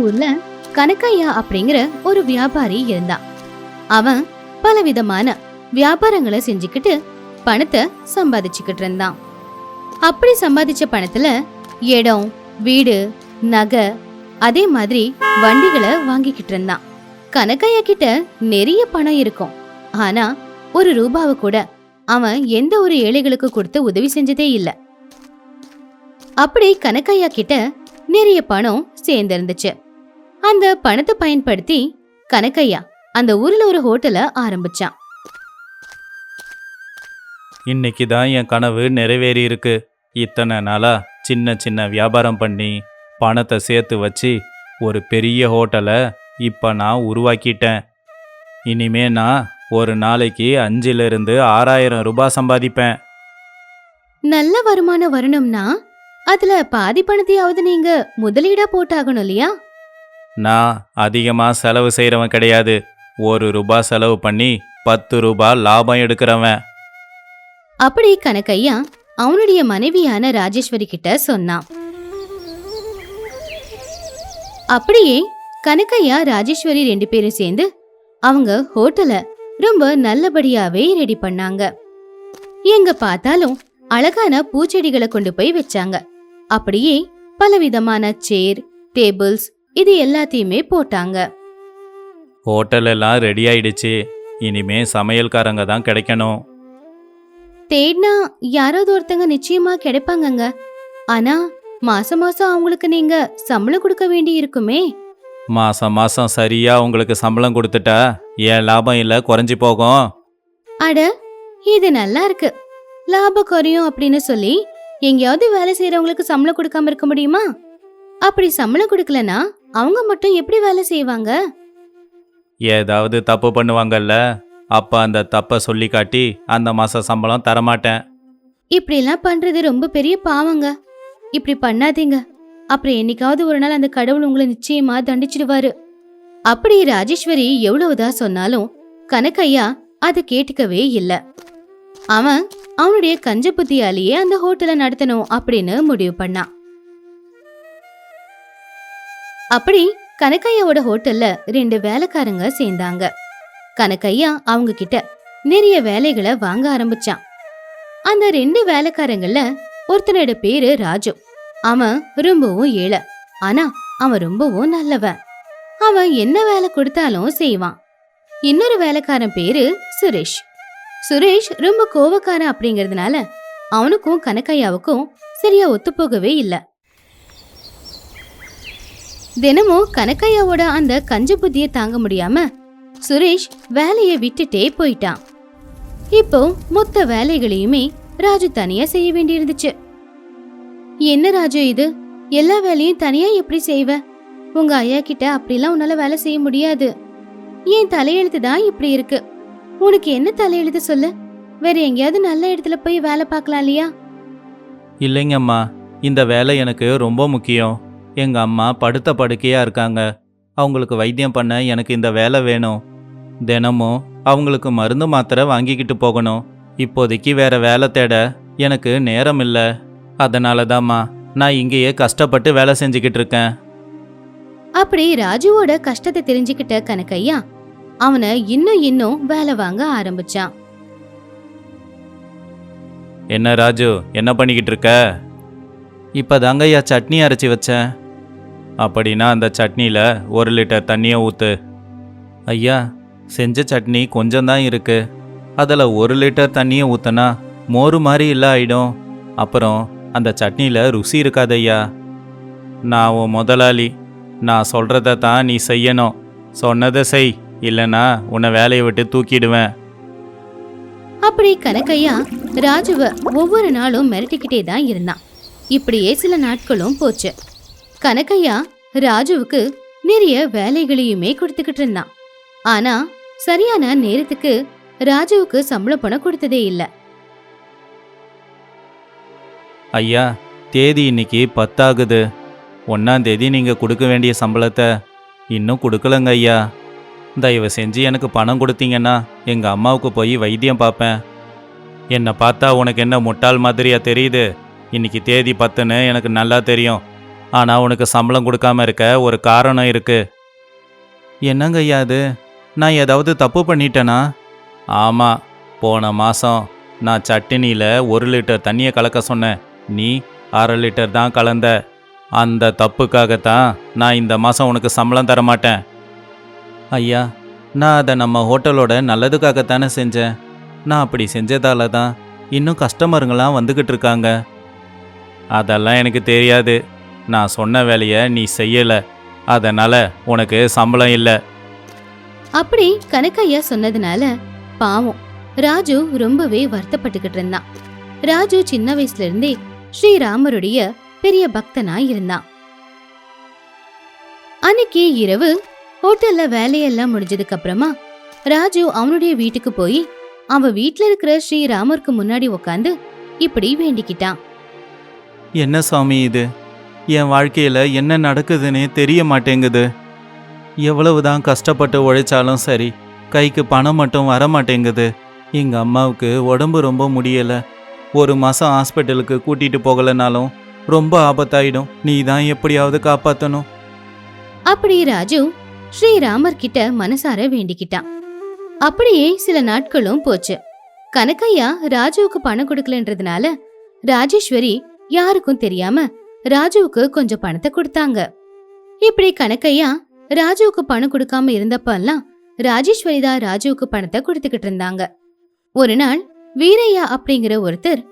ஊர்ல கனக்கையா அப்படிங்கிற ஒரு வியாபாரி இருந்தான். அவன் பலவிதமான வியாபாரங்களை செஞ்சுக்கிட்டு பணத்தை சம்பாதிச்சுக்கிட்டு இருந்தான். அப்படி சம்பாதிச்ச பணத்துல இடம் வீடு நகை அதே மாதிரி வண்டிகளை வாங்கிக்கிட்டு இருந்தான். கனக்கையா கிட்ட நிறைய பணம் இருக்கும். ஆனா ஒரு ரூபாவை கூட அவன் எந்த ஒரு ஏழைகளுக்கு கொடுத்து உதவி செஞ்சதே இல்ல. அப்படி கனக்கையா கிட்ட நிறைய பணம் சேர்ந்திருந்துச்சு. அந்த பணத்தை பயன்படுத்தி கனக்கையா அந்த ஊர்ல ஒரு ஹோட்டலை ஆரம்பிச்சான் இன்னைக்கு தான் என் கனவு நிறைவேறி இருக்கு. இத்தனை நாளா சின்ன சின்ன வியாபாரம் பண்ணி பணத்தை சேர்த்து வச்சு ஒரு பெரிய ஹோட்டலை இப்போ நான் உருவாக்கிட்டேன். இனிமே நான் ஒரு நாளைக்கு அஞ்சிலிருந்து ஆறாயிரம் ரூபாய் சம்பாதிப்பேன். நல்ல வருமானம் வரணும்னா அதுல பாதி பணத்தையாவது நீங்க முதலீடா போட்டாகணும் இல்லையா? நான் அதிகமாக செலவு செய்கிறவன் கிடையாது. ஒரு ரூபாய் செலவு பண்ணி பத்து ரூபாய் லாபம் எடுக்கிறவன். அப்படி கனக்கையா அவனுடைய மனைவியான ராஜேஸ்வரி கிட்ட சொன்னான். அப்படியே கனக்கையா ராஜேஸ்வரி ரெண்டு பேரும் சேர்ந்து அவங்க ஹோட்டலை ரொம்ப நல்லபடியாவே ரெடி பண்ணாங்க. எங்க பார்த்தாலும் அழகான பூச்செடிகளை கொண்டு போய் வச்சாங்க. அப்படியே பலவிதமான சேர் டேபிள்ஸ் இது எல்லாத்தையுமே போட்டாங்க. ஹோட்டல் எல்லாம் ரெடி ஆயிடுச்சு இனிமே சமையல்காரங்க தான் கிடைக்கணும். தேடினா யாராவது ஒருத்தங்க நிச்சயமா கிடைப்பாங்கங்க. ஆனா மாசம் மாசம் அவங்களுக்கு நீங்க சம்பளம் கொடுக்க வேண்டி இருக்குமே. மாசம் மாசம் சரியா உங்களுக்கு சம்பளம் கொடுத்துட்டா ஏன் லாபம் இல்லை குறைஞ்சி போகும். அட இது நல்லா இருக்கு. லாபம் குறையும் அப்படின்னு சொல்லி எங்கேயாவது வேலை செய்யறவங்களுக்கு சம்பளம் கொடுக்காம இருக்க முடியுமா? அப்படி சம்பளம் கொடுக்கலனா அவங்க மட்டும் எப்படி வேலை செய்வாங்க? ஏதாவது தப்பு பண்ணுவாங்கல்ல அப்ப அந்த தப்பை சொல்லி காட்டி அந்த மாச சம்பளம் தரமாட்டேன். இப்படிலாம் பண்றது ரொம்ப பெரிய பாவங்க. இப்படி பண்ணாதீங்க. அப்புறம் என்னைக்காவது ஒரு நாள் அந்த கடவுள் உங்களை நிச்சயமா தண்டிச்சிடுவாரு. அப்படி ராஜேஸ்வரி எவ்வளவுதான் சொன்னாலும் கனக்கையா அதை கேட்டுக்கவே இல்ல. அவன் அவனுடைய கஞ்ச புத்தியாலேயே அந்த ஹோட்டலை நடத்தணும் அப்படின்னு முடிவு பண்ணான். அப்படி கனக்கையாவோட ஹோட்டல்ல ரெண்டு வேலைக்காரங்க சேர்ந்தாங்க. கனக்கையா அவங்க கிட்ட நிறைய வேலைகளை வாங்க ஆரம்பிச்சான். அந்த ரெண்டு வேலைக்காரங்கள்ல ஒருத்தனோட பேரு ராஜு. அவன் ரொம்பவும் ஏழை. ஆனா அவன் ரொம்பவும் நல்லவன். அவன் என்ன வேலை கொடுத்தாலும் செய்வான். இன்னொரு வேலைக்காரன் பேரு சுரேஷ். சுரேஷ் ரொம்ப கோவக்காரன் அப்படிங்கறதுனால அவனுக்கும் கனக்கையாவுக்கும் சரியா ஒத்துப்போகவே இல்லை. தினமும் கனக்கையாவோட அந்த கஞ்ச புத்திய தாங்க முடியாம சுரேஷ் வேலையை விட்டுட்டே போயிட்டான். இப்போ மொத்த வேலைகளையுமே ராஜு தனியா செய்ய வேண்டியிருந்துச்சு. என்ன ராஜு இது? எல்லா வேலையும் தனியா எப்படி செய்வ? உங்க ஐயா கிட்ட அப்படிலாம் உன்னால வேலை செய்ய முடியாது. என் தலையெழுத்து தான் இப்படி இருக்கு? உனக்கு என்ன தலையெழுத்து சொல்லு? வேற எங்கேயாவது நல்ல இடத்துல போய் வேலை பார்க்கலாம் இல்லையா? இல்லைங்கம்மா இந்த வேலை எனக்கு ரொம்ப முக்கியம். எங்க அம்மா படுத்த படுக்கையா இருக்காங்க. அவங்களுக்கு வைத்தியம் பண்ண எனக்கு இந்த வேலை வேணும். தினமும் அவங்களுக்கு மருந்து மாத்திரை வாங்கிக்கிட்டு போகணும். இப்போதைக்கு வேற வேலை தேட எனக்கு நேரம் இல்லை. அதனால தாம்மா நான் இங்கேயே கஷ்டப்பட்டு வேலை செஞ்சுக்கிட்டு இருக்கேன். அப்படி ராஜுவோட கஷ்டத்தை தெரிஞ்சுக்கிட்ட கனக்கையா அவனை இன்னும் இன்னும் வேலை வாங்க ஆரம்பிச்சான். என்ன ராஜு என்ன பண்ணிக்கிட்டு இருக்க? இப்போ ஐயா சட்னி அரைச்சி வச்சேன். அப்படின்னா அந்த சட்னியில் ஒரு லிட்டர் தண்ணியை ஊற்று ஐயா செஞ்ச சட்னி கொஞ்சம் தான் இருக்கு. அதில் ஒரு லிட்டர் தண்ணியை ஊற்றினா மோர் மாதிரி இல்லை ஆயிடும். அப்புறம் அந்த சட்னியில் ருசி இருக்காது ஐயா. நான் உன் முதலாளி. நான் சொல்கிறத தான் நீ செய்யணும். சொன்னதை செய். இல்லைன்னா உன்னை வேலையை விட்டு தூக்கிடுவேன். அப்படி கனக்கையா ராஜுவ ஒவ்வொரு நாளும் மிரட்டிக்கிட்டே தான் இருந்தான். இப்படியே சில நாட்களும் போச்சு. கனகையா ராஜுவுக்கு நிறைய வேலைகளையுமே கொடுத்துக்கிட்டு இருந்தான். ஆனா சரியான நேரத்துக்கு ராஜுவுக்கு சம்பள பணம் கொடுத்ததே இல்ல. ஐயா தேதி இன்னைக்கு பத்தாகுது. ஒன்னாம் தேதி நீங்கள் கொடுக்க வேண்டிய சம்பளத்தை இன்னும் கொடுக்கலங்க ஐயா. தயவு செஞ்சு எனக்கு பணம் கொடுத்தீங்கன்னா எங்கள் அம்மாவுக்கு போய் வைத்தியம் பார்ப்பேன். என்னை பார்த்தா உனக்கு என்ன முட்டாள் மாதிரியா தெரியுது? இன்னைக்கு தேதி பத்துன்னு எனக்கு நல்லா தெரியும். ஆனால் உனக்கு சம்பளம் கொடுக்காம இருக்க ஒரு காரணம் இருக்கு. என்னங்க ஐயா அது? நான் ஏதாவது தப்பு பண்ணிட்டேனா? ஆமாம் போன மாதம் நான் சட்டினியில் ஒரு லிட்டர் தண்ணியை கலக்க சொன்னேன். நீ அரை லிட்டர் தான் கலந்த. அந்த தப்புக்காகத்தான் நான் இந்த மாதம் உனக்கு சம்பளம் தர மாட்டேன். ஐயா நான் அதை நம்ம ஹோட்டலோட நல்லதுக்காகத்தானே செஞ்சேன். நான் அப்படி செஞ்சதால தான் இன்னும் கஸ்டமருங்களாம் வந்துக்கிட்டு இருக்காங்க. அதெல்லாம் எனக்கு தெரியாது. நான் சொன்ன வேலையை நீ செய்யலை. அதனால் உனக்கு சம்பளம் இல்லை. அப்படி கனக்கையா சொன்னதுனால பாவம். ராஜு ரொம்பவே வருத்தப்பட்டுக்கிட்டு இருந்தான். ராஜு சின்ன வயசுல இருந்தே ஸ்ரீராமருடைய பெரிய பக்தனா இருந்தான். அன்னைக்கு இரவு ஹோட்டல்ல வேலையெல்லாம் முடிஞ்சதுக்கு அப்புறமா ராஜு அவனுடைய வீட்டுக்கு போய் அவன் வீட்ல இருக்கிற ஸ்ரீராமருக்கு முன்னாடி உக்காந்து இப்படி வேண்டிக்கிட்டான். என்ன சாமி இது? என் வாழ்க்கையில் என்ன நடக்குதுன்னே தெரிய மாட்டேங்குது. எவ்வளவுதான் கஷ்டப்பட்டு உழைச்சாலும் சரி கைக்கு பணம் மட்டும் வர மாட்டேங்குது. எங்கள் அம்மாவுக்கு உடம்பு ரொம்ப முடியலை. ஒரு மாதம் ஹாஸ்பிட்டலுக்கு கூட்டிகிட்டு போகலைனாலும் ரொம்ப ஆபத்தாயிடும். நீ தான் எப்படியாவது காப்பாற்றணும் அப்படி ராஜு ஸ்ரீராமர் கிட்ட மனசார வேண்டிக்கிட்டான். அப்படியே சில நாட்களும் போச்சு. கனகையா ராஜுவுக்கு பணம் கொடுக்கலன்றதுனால ராஜேஸ்வரி யாருக்கும் தெரியாம ராஜுவுக்கு கொஞ்சம் பணத்தை கொடுத்தாங்க. இப்படி கணக்கையா ராஜுவுக்கு பணம் கொடுக்காம இருந்தப்பெல்லாம் ராஜேஸ்வரி தான் ராஜுவுக்கு பணத்தை கொடுத்துக்கிட்டு இருந்தாங்க. ஒரு நாள் வீரையா அப்படிங்கிற ஒருத்தர்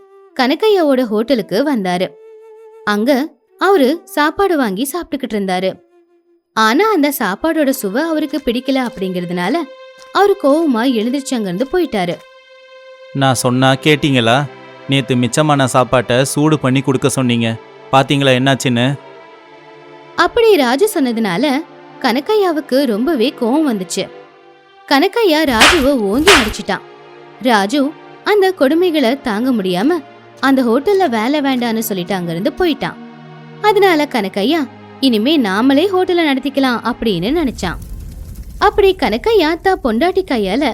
கனக்கையாவோட ஹோட்டலுக்கு வந்தாரு. அங்க அவரு சாப்பாடு வாங்கி சாப்பிட்டுக்கிட்டு இருந்தாரு. ஆனா அந்த சாப்பாடோட சுவை அவருக்கு பிடிக்கல அப்படிங்கறதுனால அவரு கோவமா எழுந்திருச்சு அங்கிருந்து போயிட்டாரு. நான் சொன்னா கேட்டீங்களா? நேற்று மிச்சமான சாப்பாட்டை சூடு பண்ணி கொடுக்க சொன்னீங்க. பாத்தீங்களா என்னாச்சுன்னு? அப்படி ராஜு சொன்னதுனால கனக்கையாவுக்கு ரொம்பவே கோவம் வந்துச்சு. கனக்கையா ராஜுவை ஓங்கி அடிச்சிட்டான் ராஜு அந்த கொடுமைகளை தாங்க முடியாம அந்த ஹோட்டல்ல வேலை வேண்டான்னு சொல்லிட்டு அங்கிருந்து போயிட்டான். அதனால கனக்கையா இனிமே நாமளே ஹோட்டலை நடத்திக்கலாம் அப்படின்னு நினைச்சான். அப்படி கனக்கையா தான் பொண்டாட்டி கையால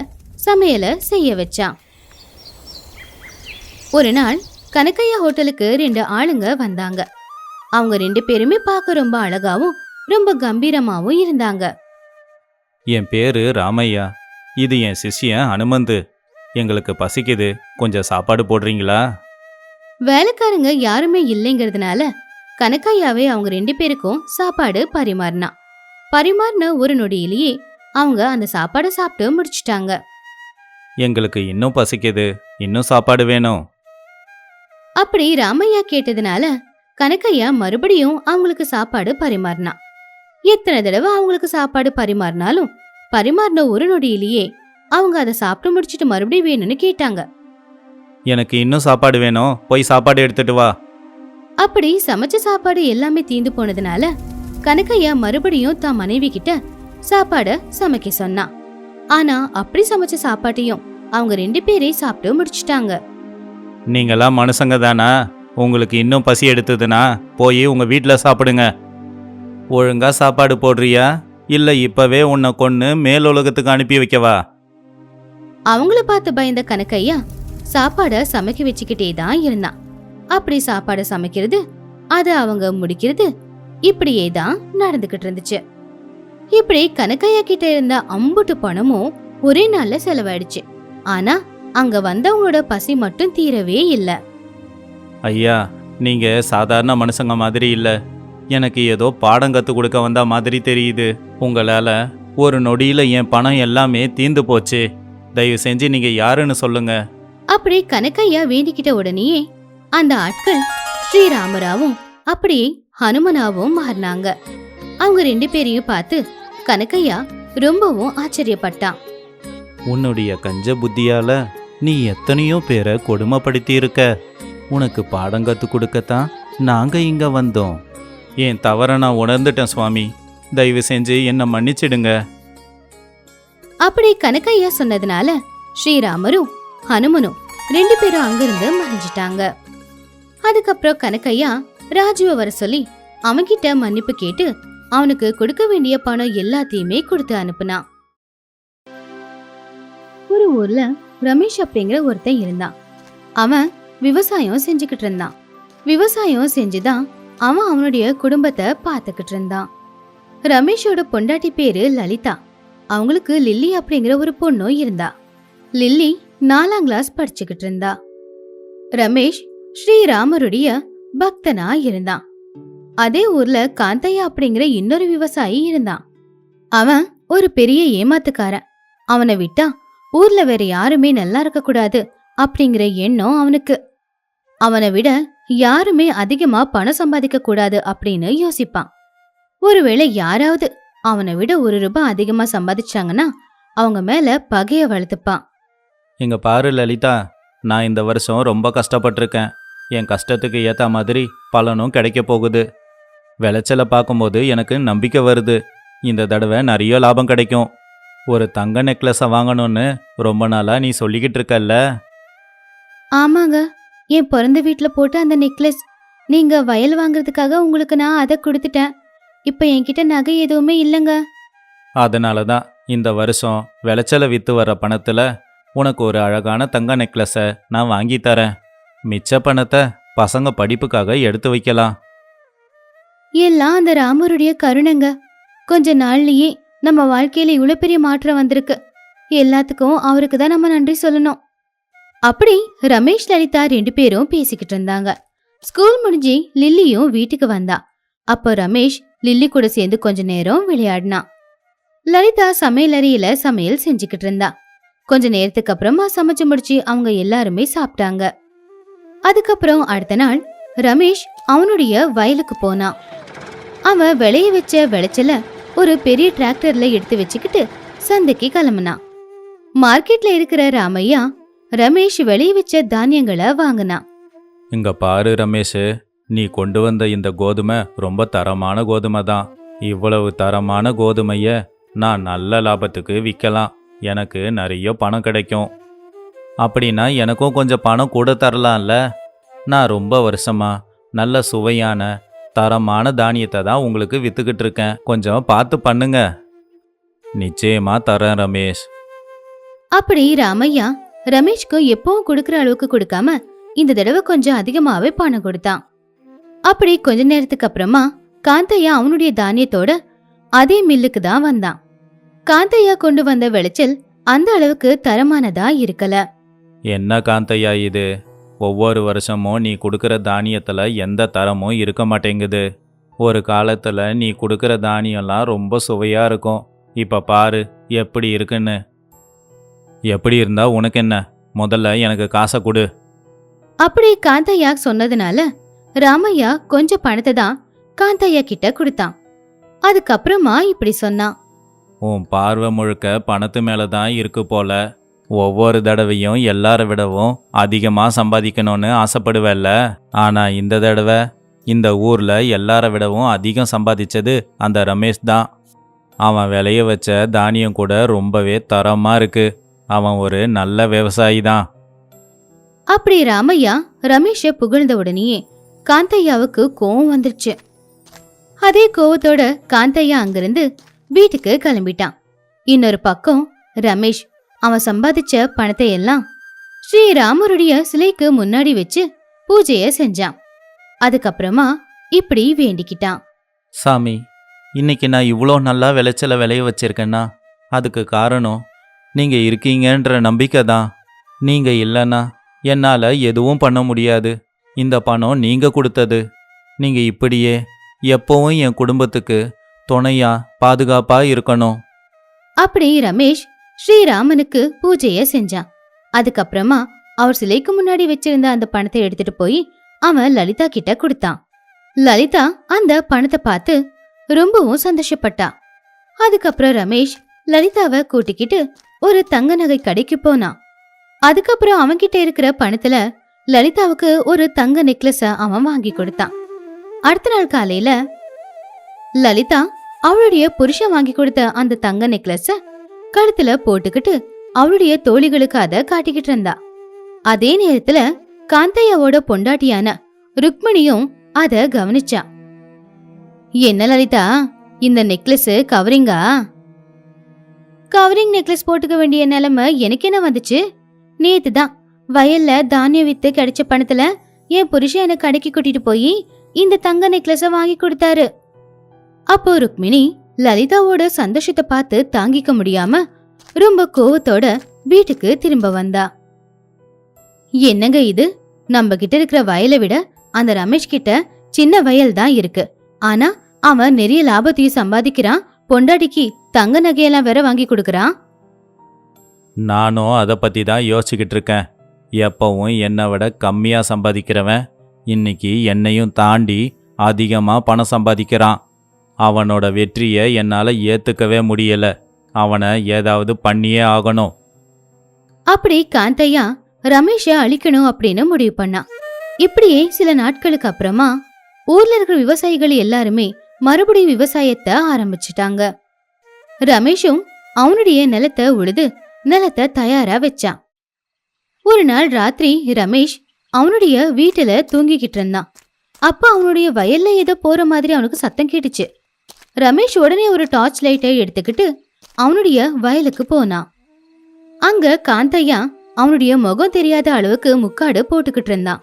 சமையலை செய்ய வச்சான். ஒரு நாள் கனக்கையா ஹோட்டலுக்கு ரெண்டு ஆளுங்க வந்தாங்க. அவங்க ரெண்டு பேருமே பார்க்க ரொம்ப அழகாவும் ரொம்ப கம்பீரமாவும் இருந்தாங்க. என் பேரு ராமையா. இது என் சிஷ்யன் அனுமந்து. எங்களுக்கு பசிக்குது. கொஞ்சம் சாப்பாடு போடுறீங்களா? வேலைக்காரங்க யாருமே இல்லைங்கிறதுனால கனக்கையாவே அவங்க ரெண்டு பேருக்கும் சாப்பாடு பரிமாறினான் பரிமாறின ஒரு நொடியிலேயே அவங்க அந்த சாப்பாடை சாப்பிட்டு முடிச்சிட்டாங்க. எங்களுக்கு இன்னும் பசிக்குது. இன்னும் சாப்பாடு வேணும். அப்படி ராமையா கேட்டதுனால கனக்கையா மறுபடியும் அவங்களுக்கு சாப்பாடு பரிமாறினான் எத்தனை தடவை அவங்களுக்கு சாப்பாடு பரிமாறினாலும் பரிமாறின ஒரு நொடியிலேயே அவங்க அதை சாப்பிட்டு முடிச்சிட்டு மறுபடியும் வேணும்னு கேட்டாங்க. எனக்கு இன்னும் சாப்பாடு வேணும். போய் சாப்பாடு எடுத்துட்டு வா. அப்படி சமைச்ச சாப்பாடு எல்லாமே தீந்து போனதுனால கனகையா மறுபடியும் தான் மனைவி கிட்ட சாப்பாட சமைக்க சொன்னான் ஆனா அப்படி சமைச்ச சாப்பாட்டையும் அவங்க ரெண்டு பேரே சாப்பிட்டு முடிச்சிட்டாங்க. நீங்களாம் மனுஷங்க தானா? உங்களுக்கு இன்னும் பசி எடுத்ததுன்னா போய் உங்கள் வீட்டில் சாப்பிடுங்க. ஒழுங்கா சாப்பாடு போடுறியா? இல்லை இப்பவே உன்னை கொன்று மேலுலகத்துக்கு அனுப்பி வைக்கவா? அவங்கள பார்த்து பயந்த கணக்கையா சாப்பாடை சமைக்க வச்சுக்கிட்டே தான் இருந்தான் அப்படி சாப்பாடை சமைக்கிறது அதை அவங்க முடிக்கிறது இப்படியே தான் நடந்துகிட்டு இருந்துச்சு. இப்படி கணக்கையா கிட்ட இருந்த அம்புட்டு பணமும் ஒரே நாள்ல செலவாயிடுச்சு. ஆனா அங்க வந்தவங்களோட பசி மட்டும் தீரவே இல்ல. ஐயா நீங்க சாதாரண மனுஷங்க மாதிரி இல்ல. எனக்கு ஏதோ பாடம் கற்றுக் கொடுக்க வந்த மாதிரி தெரியுது. உங்களால ஒரு நொடியில என் பணம் எல்லாமே தீந்து போச்சு. தயவு செஞ்சு நீங்க யாருன்னு சொல்லுங்க. அப்படி கனக்கையா வேண்டிக்கிட்ட உடனேயே அந்த ஆட்கள் ஸ்ரீராமராவும் அப்படியே ஹனுமனாவும் மாறினாங்க. அவங்க ரெண்டு பேரையும் பார்த்து கனக்கையா ரொம்பவும் ஆச்சரியப்பட்டான். உன்னுடைய கஞ்ச புத்தியால நீ எத்தனையோ பேரை கொடுமைப்படுத்தி இருக்க உனக்கு பாடம் கற்றுக் கொடுக்கத்தான் நாங்க இங்க வந்தோம். என் தவற நான் உணர்ந்துட்டேன் சுவாமி. தயவு செஞ்சு என்னை மன்னிச்சிடுங்க. அப்படி கனக்கையா சொன்னதுனால ஸ்ரீராமரும் ஹனுமனும் ரெண்டு பேரும் அங்கிருந்து மறைஞ்சிட்டாங்க. அதுக்கப்புறம் கனக்கையா ராஜுவை வர சொல்லி அவன்கிட்ட மன்னிப்பு கேட்டு அவனுக்கு கொடுக்க வேண்டிய பணம் எல்லாத்தையுமே கொடுத்து அனுப்புனான். ஒரு ஊர்ல ரமேஷ் அப்படிங்கிற ஒருத்தன் இருந்தான். அவன் விவசாயம் செஞ்சுக்கிட்டு இருந்தான். விவசாயம் செஞ்சுதான் அவன் அவனுடைய குடும்பத்தை பார்த்துக்கிட்டு இருந்தான். ரமேஷோட பொண்டாட்டி பேரு லலிதா. அவங்களுக்கு லில்லி அப்படிங்கிற ஒரு பொண்ணும் இருந்தா. லில்லி நாலாம் கிளாஸ் படிச்சுக்கிட்டு இருந்தா. ரமேஷ் ஸ்ரீராமருடைய பக்தனா இருந்தான். அதே ஊர்ல காந்தையா அப்படிங்கிற இன்னொரு விவசாயி இருந்தான். அவன் ஒரு பெரிய ஏமாத்துக்காரன். அவனை விட்டா ஊர்ல வேற யாருமே நல்லா இருக்க கூடாது அப்படிங்கிற எண்ணம் அவனுக்கு. அவனை விட யாருமே அதிகமா பணம் சம்பாதிக்க கூடாது அப்படின்னு யோசிப்பான். ஒருவேளை யாராவது அவனை விட ஒரு ரூபாய் அதிகமா சம்பாதிச்சாங்கன்னா அவங்க மேல பகைய வளர்த்துப்பான். இங்க பாரு லலிதா நான் இந்த வருஷம் ரொம்ப கஷ்டப்பட்டிருக்கேன். என் கஷ்டத்துக்கு ஏற்ற மாதிரி பலனும் கிடைக்க போகுது. விளைச்சலை பார்க்கும்போது எனக்கு நம்பிக்கை வருது. இந்த தடவை நிறைய லாபம் கிடைக்கும். ஒரு தங்க நெக்லஸை வாங்கணும்னு ரொம்ப நாளாக நீ சொல்லிக்கிட்டு இருக்கல்ல? ஆமாங்க. என் பிறந்த வீட்ல போட்ட அந்த நெக்லஸ். நீங்க வயல் வாங்குறதுக்காக உங்களுக்கு நான் அதை கொடுத்துட்டேன். இப்ப என்கிட்ட நகை எதுவுமே இல்லைங்க. அதனால தான் இந்த வருஷம் விளைச்சலை விற்று வர பணத்தில் உனக்கு ஒரு அழகான தங்க நெக்லஸை நான் வாங்கி தரேன். மிச்ச பணத்தை பசங்க படிப்புக்காக எடுத்து வைக்கலாம். எல்லாம் அந்த ராமருடைய கருணைங்க. கொஞ்ச நாள்லயே நம்ம வாழ்க்கையில இவ்வளோ பெரிய மாற்றம் வந்திருக்கு. எல்லாத்துக்கும் அவருக்கு தான் நம்ம நன்றி சொல்லணும். அப்படி ரமேஷ் லலிதா ரெண்டு பேரும் பேசிக்கிட்டு இருந்தாங்க. ஸ்கூல் முடிஞ்சு லில்லியும் வீட்டுக்கு வந்தா. அப்போ ரமேஷ் லில்லி கூட சேர்ந்து கொஞ்ச நேரம் விளையாடினான் லலிதா சமையலறையில சமையல் செஞ்சுக்கிட்டு இருந்தா. கொஞ்ச நேரத்துக்கு அப்புறமா சமைச்சு முடிச்சு அவங்க எல்லாருமே சாப்பிட்டாங்க. அதுக்கப்புறம் அடுத்த நாள் ரமேஷ் அவனுடைய வயலுக்கு போனான் அவன் விளைய வச்ச விளைச்சல ஒரு பெரிய டிராக்டர்ல எடுத்து வச்சுக்கிட்டு சந்தைக்கு கிளம்புனான் மார்க்கெட்ல இருக்கிற ராமையா ரமேஷ் வெளிய வச்ச தானியங்களை வாங்கினான் இங்க பாரு ரமேஷ் நீ கொண்டு வந்த இந்த கோதுமை ரொம்ப தரமான கோதுமை தான். இவ்வளவு தரமான கோதுமைய நான் நல்ல லாபத்துக்கு விற்கலாம் எனக்கு நிறைய பணம் கிடைக்கும். அப்படின்னா எனக்கும் கொஞ்சம் பணம் கூட தரலாம்ல? நான் ரொம்ப வருஷமா நல்ல சுவையான தரமான தானியத்தை தான் உங்களுக்கு வித்துக்கிட்டு இருக்கேன். கொஞ்சம் பார்த்து பண்ணுங்க. நிச்சயமா தரேன் ரமேஷ். அப்படி ராமையா ரமேஷ்க்கு எப்பவும் கொடுக்கற அளவுக்கு கொடுக்காம இந்த தடவை கொஞ்சம் அதிகமாவே பணம் கொடுத்தான். அப்படி கொஞ்ச நேரத்துக்கு அப்புறமா காந்தையா அவனுடைய தானியத்தோட அதே மில்லுக்கு தான் வந்தான். காந்தையா கொண்டு வந்த விளைச்சல் அந்த அளவுக்கு தரமானதா இருக்கல. என்ன காந்தையா இது? ஒவ்வொரு வருஷமும் நீ கொடுக்குற தானியத்தில் எந்த தரமும் இருக்க மாட்டேங்குது. ஒரு காலத்தில் நீ கொடுக்குற தானியம்லாம் ரொம்ப சுவையாக இருக்கும். இப்போ பாரு எப்படி இருக்குன்னு. எப்படி இருந்தா உனக்கு என்ன? முதல்ல எனக்கு காசை கொடு. அப்படி காந்தையா சொன்னதுனால ராமையா கொஞ்சம் பணத்தை தான் காந்தையா கிட்ட கொடுத்தான். அதுக்கப்புறமா இப்படி சொன்னான். உன் பார்வை முழுக்க பணத்து மேலே தான் இருக்கு போல. ஒவ்வொரு தடவையும் எல்லார விடவும் அதிகமாக சம்பாதிக்கணும்னு ஆசைப்படுவேல்ல. ஆனால் இந்த தடவை இந்த ஊரில் எல்லார விடவும் அதிகம் சம்பாதிச்சது அந்த ரமேஷ் தான். அவன் விளைய வச்ச தானியம் கூட ரொம்பவே தரமாக இருக்கு. அவன் ஒரு நல்ல விவசாயி தான். அப்படி ராமையா ரமேஷை புகழ்ந்த உடனேயே காந்தையாவுக்கு கோவம் வந்துருச்சு. அதே கோவத்தோட காந்தையா அங்கிருந்து வீட்டுக்கு கிளம்பிட்டான். இன்னொரு பக்கம் ரமேஷ் அவன் சம்பாதிச்ச பணத்தை எல்லாம் ஸ்ரீராமருடைய சிலைக்கு முன்னாடி வச்சு பூஜைய செஞ்சான். அதுக்கப்புறமா இப்படி வேண்டிக்கிட்டான். சாமி இன்னைக்கு நான் இவ்வளோ நல்லா விளைச்சலை விளைய வச்சிருக்கேன்னா அதுக்கு காரணம் நீங்கள் இருக்கீங்கன்ற நம்பிக்கை தான். நீங்கள் இல்லைன்னா என்னால் எதுவும் பண்ண முடியாது. இந்த பணம் நீங்கள் கொடுத்தது. நீங்கள் இப்படியே எப்போவும் என் குடும்பத்துக்கு துணையா பாதுகாப்பா இருக்கணும். அப்படி ரமேஷ் ஸ்ரீராமனுக்கு பூஜைய செஞ்சான். அதுக்கப்புறமா அவர் சிலைக்கு முன்னாடி வச்சிருந்த அந்த பணத்தை எடுத்துட்டு போய் அவன் லலிதா கிட்ட கொடுத்தான். லலிதா அந்த பணத்தை பார்த்து ரொம்பவும் சந்தோஷப்பட்டா. அதுக்கப்புறம் ரமேஷ் லலிதாவை கூட்டிக்கிட்டு ஒரு தங்க நகை கடைக்கு போனான். அதுக்கப்புறம் அவன்கிட்ட இருக்கிற பணத்துல லலிதாவுக்கு ஒரு தங்க நெக்லஸ அவன் வாங்கி கொடுத்தான். அடுத்த நாள் காலையில லலிதா அவளுடைய புருஷன் வாங்கி கொடுத்த அந்த தங்க நெக்லஸ கழுத்துல போட்டுக்கிட்டு அவளுடைய தோழிகளுக்கு அத காட்டிக்கிட்டு இருந்தா. அதே நேரத்துல காந்தையாவோட பொண்டாட்டியான ருக்மணியும் அத கவனிச்சா. என்ன லலிதா இந்த நெக்லஸ் கவரிங்கா? கவரிங் நெக்லஸ் போட்டுக்க வேண்டிய நிலைமை எனக்கு என்ன வந்துச்சு? நேத்து தான் வயல்ல தானியம் வித்து கிடைச்ச பணத்துல என் புருஷன் என்ன கடைக்கு கூட்டிட்டு போய் இந்த தங்க நெக்லஸ வாங்கி கொடுத்தாரு. அப்போ ருக்மிணி லலிதாவோட சந்தோஷத்தை பார்த்து தாங்கிக்க முடியாம ரொம்ப கோவத்தோட வீட்டுக்கு திரும்ப வந்தா. என்னங்க இது? நம்ம கிட்ட இருக்கிற வயலை விட அந்த ரமேஷ் கிட்ட சின்ன வயல் தான் இருக்கு. ஆனா அவன் நிறைய லாபத்தையும் சம்பாதிக்கிறான். பொண்டாட்டிக்கு தங்க நகையெல்லாம் வேற வாங்கி கொடுக்கறான். நானும் அதை பற்றி தான் யோசிச்சுக்கிட்டு இருக்கேன். எப்பவும் என்னை விட கம்மியாக சம்பாதிக்கிறவன். இன்னைக்கு என்னையும் தாண்டி அதிகமாக பணம் சம்பாதிக்கிறான். அவனோட வெற்றியை என்னால் ஏற்றுக்கவே முடியல. அவனை ஏதாவது பண்ணியே ஆகணும். அப்படி காந்தையா ரமேஷ அழிக்கணும் அப்படின்னு முடிவு பண்ணான் இப்படியே சில நாட்களுக்கு அப்புறமா ஊர்ல இருக்கிற விவசாயிகள் எல்லாருமே மறுபடியும் விவசாயத்தை ஆரம்பிச்சிட்டாங்க. ரமேஷும் அவனுடைய நிலத்தை உழுது நிலத்தை தயாரா வச்சான் ஒரு நாள் ராத்திரி ரமேஷ் அவனுடைய வீட்டுல தூங்கிக்கிட்டு இருந்தான். அப்ப அவனுடைய வயல்ல ஏதோ போற மாதிரி அவனுக்கு சத்தம் கேட்டுச்சு. ரமேஷ் உடனே ஒரு டார்ச் லைட்டை எடுத்துக்கிட்டு அவனுடைய வயலுக்கு போனான். அங்க காந்தையா அவனுடைய முகம் தெரியாத அளவுக்கு முக்காடு போட்டுக்கிட்டு இருந்தான்.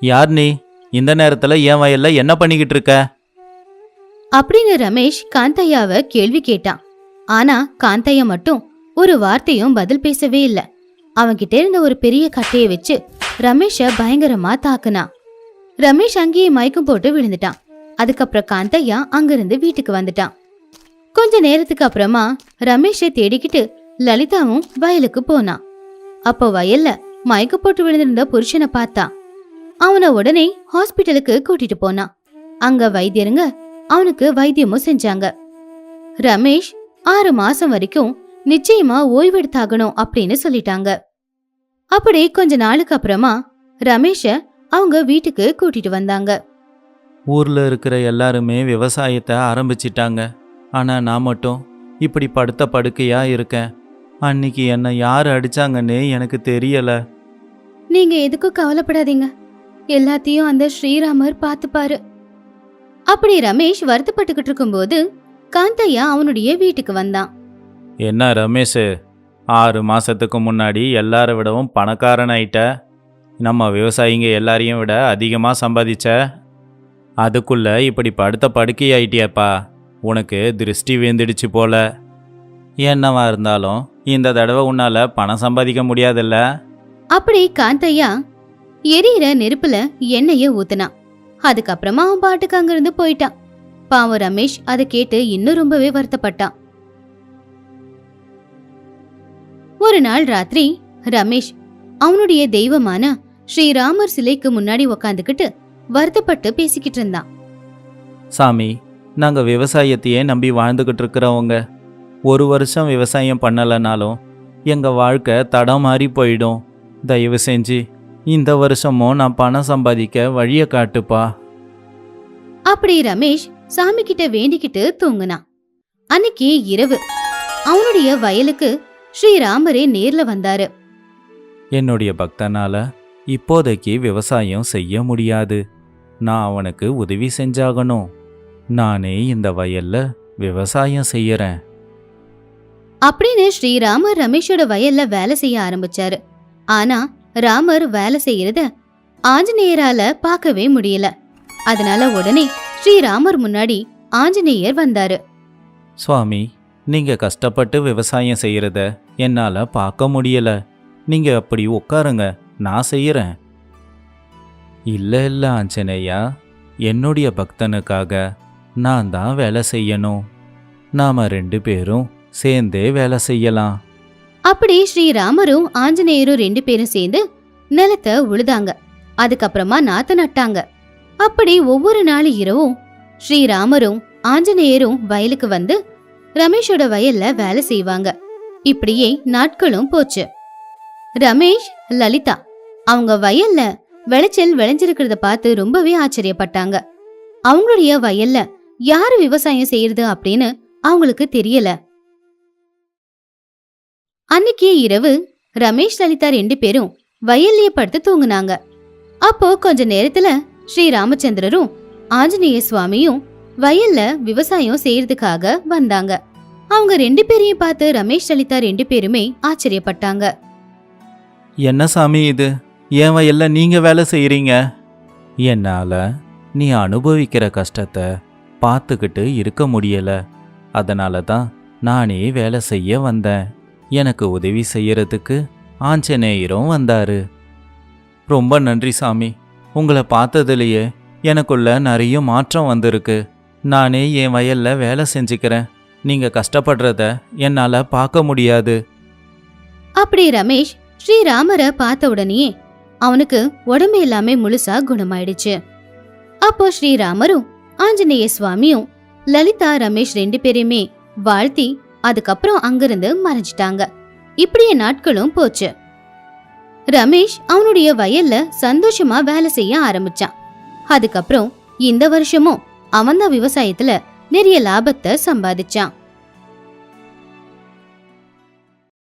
யார் நீ? இந்த நேரத்தில் என் வயல்ல என்ன பண்ணிக்கிட்டு இருக்க? அப்படின்னு ரமேஷ் காந்தையாவை கேள்வி கேட்டான். ஆனா காந்தையா மட்டும் ஒரு வார்த்தையும் பதில் பேசவே இல்ல. அவன்கிட்ட இருந்த ஒரு பெரிய கட்டைய வச்சு ரமேஷ பயங்கரமா தாக்குனான். ரமேஷ் அங்கேயே மயக்கம் போட்டு விழுந்துட்டான். அதுக்கப்புறம் காந்தையா அங்கிருந்து வீட்டுக்கு வந்துட்டான். கொஞ்ச நேரத்துக்கு அப்புறமா ரமேஷை தேடிக்கிட்டு லலிதாவும் வயலுக்கு போனான். அப்போ வயல்ல மயக்க போட்டு விழுந்திருந்த புருஷனை பார்த்தான் அவனை உடனே ஹாஸ்பிட்டலுக்கு கூட்டிட்டு போனான். அங்க வைத்தியருங்க அவனுக்கு வைத்தியமும் செஞ்சாங்க. ரமேஷ் ஆறு மாசம் வரைக்கும் நிச்சயமா ஓய்வெடுத்தாகணும் அப்படின்னு சொல்லிட்டாங்க. அப்படி கொஞ்ச நாளுக்கு அப்புறமா ரமேஷ அவங்க வீட்டுக்கு கூட்டிட்டு வந்தாங்க. ஊரில் இருக்கிற எல்லாருமே விவசாயத்தை ஆரம்பிச்சிட்டாங்க. ஆனால் நான் மட்டும் இப்படி படுத்த படுக்கையாக இருக்கேன். அன்னைக்கு என்னை யார் அடிச்சாங்கன்னு எனக்கு தெரியலை. நீங்க எதுக்கும் கவலைப்படாதீங்க. எல்லாத்தையும் அந்த ஸ்ரீராமர் பார்த்துப்பாரு. அப்படி ரமேஷ் வருத்தப்பட்டுக்கிட்டு இருக்கும்போது காந்தையா அவனுடைய வீட்டுக்கு வந்தான். என்ன ரமேஷ் ஆறு மாதத்துக்கு முன்னாடி எல்லாரை விடவும் பணக்காரன் ஆயிட்ட நம்ம விவசாயிங்க எல்லாரையும் விட அதிகமாக சம்பாதிச்ச? அதுக்குள்ள இப்படி படுத்த படுக்கை ஆயிட்டியாப்பா உனக்கு திருஷ்டி வீழ்ந்துடுச்சு போல. என்னவா இருந்தாலும் இந்த தடவை உன்னால் பணம் சம்பாதிக்க முடியாதுல்ல? அப்படி காந்தையா எரியிற நெருப்புல எண்ணெய ஊத்துனான் அதுக்கப்புறமா அவன் பாட்டுக்கு அங்கிருந்து போயிட்டான் பாவம் ரமேஷ் அதை கேட்டு இன்னும் ரொம்பவே வருத்தப்பட்டான் ஒரு நாள் ராத்திரி ரமேஷ் அவனுடைய தெய்வமான ஸ்ரீராமர் சிலைக்கு முன்னாடி உக்காந்துக்கிட்டு வருத்தப்பட்டு பேசிக்கிட்டு இருந்தான். சாமி நாங்கள் விவசாயத்தையே நம்பி வாழ்ந்துக்கிட்டு இருக்கிறவங்க. ஒரு வருஷம் விவசாயம் பண்ணலைனாலும் எங்கள் வாழ்க்கை தடம் மாறி போயிடும். தயவு செஞ்சு இந்த வருஷமும் நான் பணம் சம்பாதிக்க வழியை காட்டுப்பா. அப்படி ரமேஷ் சாமி கிட்ட வேண்டிக்கிட்டு தூங்குனான். அன்னைக்கு இரவு. அவனுடைய வயலுக்கு ஸ்ரீராமரே நேர்ல வந்தாரு. என்னுடைய பக்தனால இப்போதைக்கு விவசாயம் செய்ய முடியாது. நான் அவனுக்கு உதவி செஞ்சாகணும். நானே இந்த வயல்ல விவசாயம் செய்யறேன். அப்படின்னு ஸ்ரீராமர் ரமேஷோட வயல்ல வேலை செய்ய ஆரம்பிச்சாரு. ஆனா ராமர் வேலை செய்யறத ஆஞ்சநேயரால பார்க்கவே முடியல. அதனால உடனே ஸ்ரீராமர் முன்னாடி ஆஞ்சநேயர் வந்தாரு. சுவாமி நீங்க கஷ்டப்பட்டு விவசாயம் செய்யறத என்னால பார்க்க முடியல. நீங்க அப்படி உட்காருங்க நான் செய்யறேன். இல்லை இல்லை ஆஞ்சநேயா. என்னுடைய பக்தனுக்காக நான் தான் வேலை செய்யணும். நாம ரெண்டு பேரும் சேர்ந்தே வேலை செய்யலாம். அப்படி ஸ்ரீராமரும் ஆஞ்சநேயரும் ரெண்டு பேரும் சேர்ந்து நிலத்தை உழுதாங்க. அதுக்கப்புறமா நாத்து நட்டாங்க. அப்படி ஒவ்வொரு நாள் இரவும் ஸ்ரீராமரும் ஆஞ்சநேயரும் வயலுக்கு வந்து ரமேஷோட வயல்ல வேலை செய்வாங்க. இப்படியே நாட்களும் போச்சு. ரமேஷ் லலிதா அவங்க வயல்ல விளைச்சல் விளைஞ்சிருக்கிறத பார்த்து ரொம்பவே ஆச்சரியப்பட்டாங்க. அவங்களுடைய வயல்ல யாரு விவசாயம் செய்யறது அப்படின்னு அவங்களுக்கு தெரியல. அன்னைக்கு இரவு ரமேஷ் லலிதா ரெண்டு பேரும் வயல்லையே படுத்து தூங்குனாங்க. அப்போ கொஞ்ச நேரத்துல ஸ்ரீ ராமச்சந்திரரும் ஆஞ்சநேய சுவாமியும் வயல்ல விவசாயம் செய்யறதுக்காக வந்தாங்க. அவங்க ரெண்டு பேரையும் பார்த்து ரமேஷ் லலிதா ரெண்டு பேருமே ஆச்சரியப்பட்டாங்க. என்ன சாமி இது? என் வயலில் நீங்கள் வேலை செய்கிறீங்க என்னால் நீ அனுபவிக்கிற கஷ்டத்தை பார்த்துக்கிட்டு இருக்க முடியலை. அதனால தான் நானே வேலை செய்ய வந்தேன். எனக்கு உதவி செய்யறதுக்கு ஆஞ்சநேயரும் வந்தாரு. ரொம்ப நன்றி சாமி. உங்களை பார்த்ததுலேயே எனக்குள்ள நிறைய மாற்றம் வந்திருக்கு. நானே என் வயல்ல வேலை செஞ்சுக்கிறேன். நீங்க கஷ்டப்படுறத என்னால பார்க்க முடியாது. அப்படி ரமேஷ் ஸ்ரீராமரை பார்த்த உடனே அவனுக்கு உடம்பு எல்லாமே முழுசா குணமாயிடுச்சு. அப்போ ஸ்ரீராமரும் ஆஞ்சநேய சுவாமியும் லலிதா ரமேஷ் ரெண்டு பேரையுமே வாழ்த்தி அதுக்கப்புறம் அங்கிருந்து மறைஞ்சிட்டாங்க. இப்படியே நாட்களும் போச்சு. ரமேஷ் அவனுடைய வயல்ல சந்தோஷமா வேலை செய்ய ஆரம்பிச்சான். அதுக்கப்புறம் இந்த வருஷமும் அவன்தான் விவசாயத்துல நிறைய லாபத்தை சம்பாதிச்சான்.